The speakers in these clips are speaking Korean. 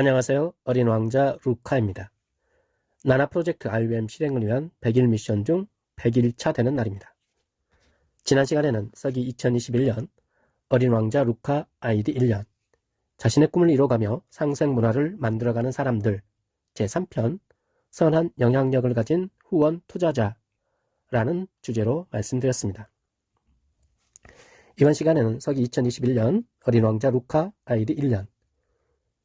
안녕하세요. 어린 왕자 루카입니다. 나나 프로젝트 RUM 실행을 위한 100일 미션 중 100일차 되는 날입니다. 지난 시간에는 서기 2021년 어린 왕자 루카 아이디 1년 자신의 꿈을 이뤄가며 상생 문화를 만들어가는 사람들 제3편 선한 영향력을 가진 후원 투자자라는 주제로 말씀드렸습니다. 이번 시간에는 서기 2021년 어린 왕자 루카 아이디 1년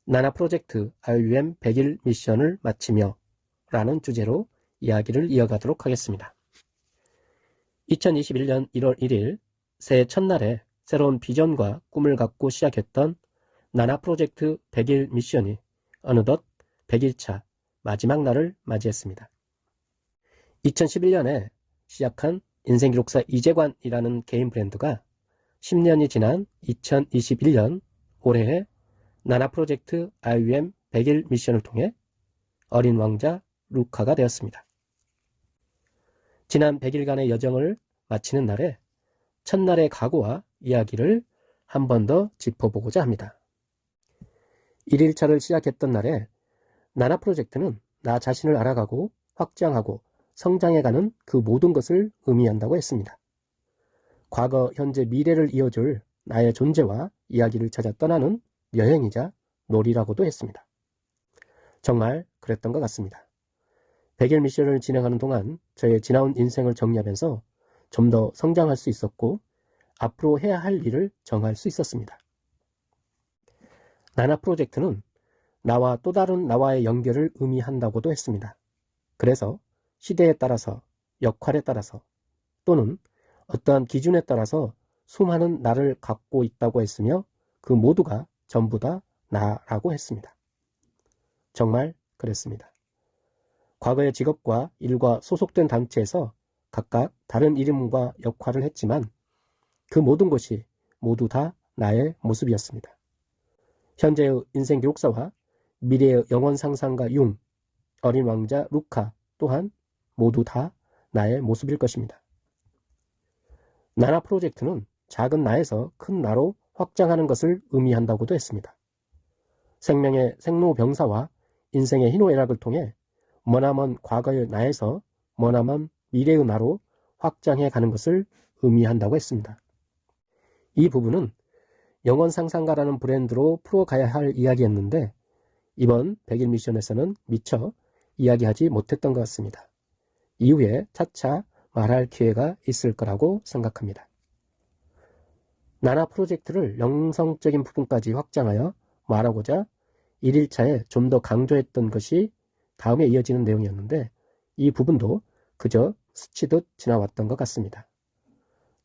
나나 프로젝트 RUM 100일 미션을 마치며 라는 주제로 이야기를 이어가도록 하겠습니다. 2021년 1월 1일 새해 첫날에 새로운 비전과 꿈을 갖고 시작했던 나나 프로젝트 100일 미션이 어느덧 100일차 마지막 날을 맞이했습니다. 2011년에 시작한 인생기록사 이재관이라는 개인 브랜드가 10년이 지난 2021년 올해에 나나 프로젝트 RUM 100일 미션을 통해 어린 왕자 루카가 되었습니다. 지난 100일간의 여정을 마치는 날에 첫날의 각오와 이야기를 한 번 더 짚어보고자 합니다. 1일차를 시작했던 날에 나나 프로젝트는 나 자신을 알아가고 확장하고 성장해가는 그 모든 것을 의미한다고 했습니다. 과거, 현재, 미래를 이어줄 나의 존재와 이야기를 찾아 떠나는 여행이자 놀이라고도 했습니다. 정말 그랬던 것 같습니다. 100일 미션을 진행하는 동안 저의 지나온 인생을 정리하면서 좀 더 성장할 수 있었고 앞으로 해야 할 일을 정할 수 있었습니다. 나나 프로젝트는 나와 또 다른 나와의 연결을 의미한다고도 했습니다. 그래서 시대에 따라서 역할에 따라서 또는 어떠한 기준에 따라서 수많은 나를 갖고 있다고 했으며 그 모두가 전부 다 나라고 했습니다. 정말 그랬습니다. 과거의 직업과 일과 소속된 단체에서 각각 다른 이름과 역할을 했지만 그 모든 것이 모두 다 나의 모습이었습니다. 현재의 인생 기록사와 미래의 영원 상상가 융, 어린 왕자 루카 또한 모두 다 나의 모습일 것입니다. 나나 프로젝트는 작은 나에서 큰 나로 확장하는 것을 의미한다고도 했습니다. 생명의 생로병사와 인생의 희노애락을 통해 머나먼 과거의 나에서 머나먼 미래의 나로 확장해 가는 것을 의미한다고 했습니다. 이 부분은 영원 상상가라는 브랜드로 풀어가야 할 이야기였는데 이번 100일 미션에서는 미처 이야기하지 못했던 것 같습니다. 이후에 차차 말할 기회가 있을 거라고 생각합니다. 나나 프로젝트를 영성적인 부분까지 확장하여 말하고자 1일차에 좀 더 강조했던 것이 다음에 이어지는 내용이었는데 이 부분도 그저 스치듯 지나왔던 것 같습니다.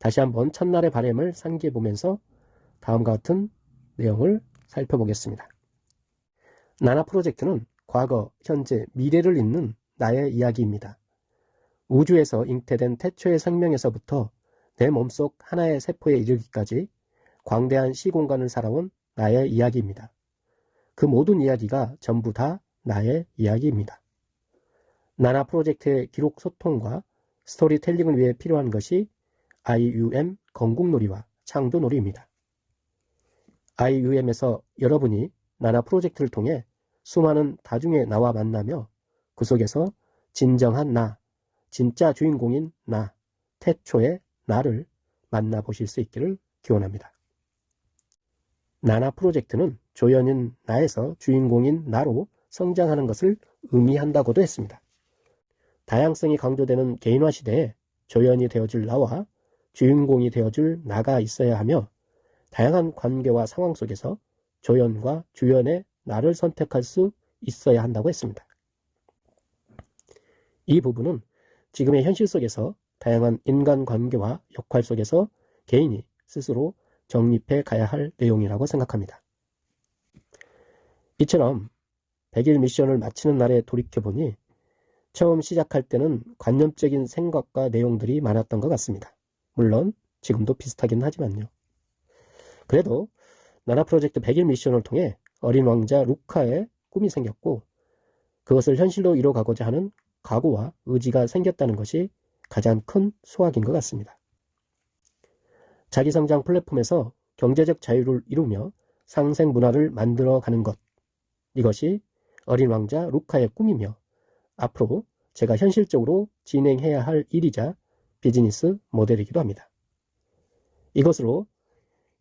다시 한번 첫날의 바램을 상기해 보면서 다음과 같은 내용을 살펴보겠습니다. 나나 프로젝트는 과거, 현재, 미래를 잇는 나의 이야기입니다. 우주에서 잉태된 태초의 생명에서부터 내 몸속 하나의 세포에 이르기까지 광대한 시공간을 살아온 나의 이야기입니다. 그 모든 이야기가 전부 다 나의 이야기입니다. 나나 프로젝트의 기록 소통과 스토리텔링을 위해 필요한 것이 IUM 건국놀이와 창조놀이입니다. IUM에서 여러분이 나나 프로젝트를 통해 수많은 다중의 나와 만나며 그 속에서 진정한 나, 진짜 주인공인 나, 태초의 나를 만나보실 수 있기를 기원합니다. 나나 프로젝트는 조연인 나에서 주인공인 나로 성장하는 것을 의미한다고도 했습니다. 다양성이 강조되는 개인화 시대에 조연이 되어줄 나와 주인공이 되어줄 나가 있어야 하며 다양한 관계와 상황 속에서 조연과 주연의 나를 선택할 수 있어야 한다고 했습니다. 이 부분은 지금의 현실 속에서 다양한 인간 관계와 역할 속에서 개인이 스스로 정립해 가야 할 내용이라고 생각합니다. 이처럼 100일 미션을 마치는 날에 돌이켜보니 처음 시작할 때는 관념적인 생각과 내용들이 많았던 것 같습니다. 물론 지금도 비슷하긴 하지만요. 그래도 나나 프로젝트 100일 미션을 통해 어린 왕자 루카의 꿈이 생겼고 그것을 현실로 이뤄가고자 하는 각오와 의지가 생겼다는 것이 가장 큰 소확인 것 같습니다. 자기성장 플랫폼에서 경제적 자유를 이루며 상생 문화를 만들어 가는 것. 이것이 어린 왕자 루카의 꿈이며 앞으로 제가 현실적으로 진행해야 할 일이자 비즈니스 모델이기도 합니다. 이것으로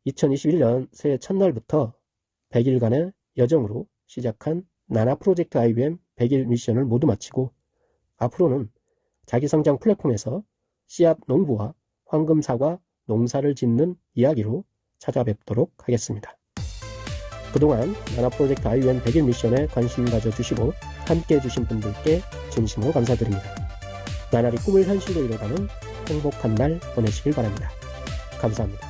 2021년 새해 첫날부터 100일간의 여정으로 시작한 나나 프로젝트 IBM 100일 미션을 모두 마치고 앞으로는 자기성장 플랫폼에서 씨앗 농부와 황금사과 농사를 짓는 이야기로 찾아뵙도록 하겠습니다. 그동안 나나 프로젝트 IBM 100일 미션에 관심 가져주시고 함께 해주신 분들께 진심으로 감사드립니다. 나날이 꿈을 현실로 이뤄가는 행복한 날 보내시길 바랍니다. 감사합니다.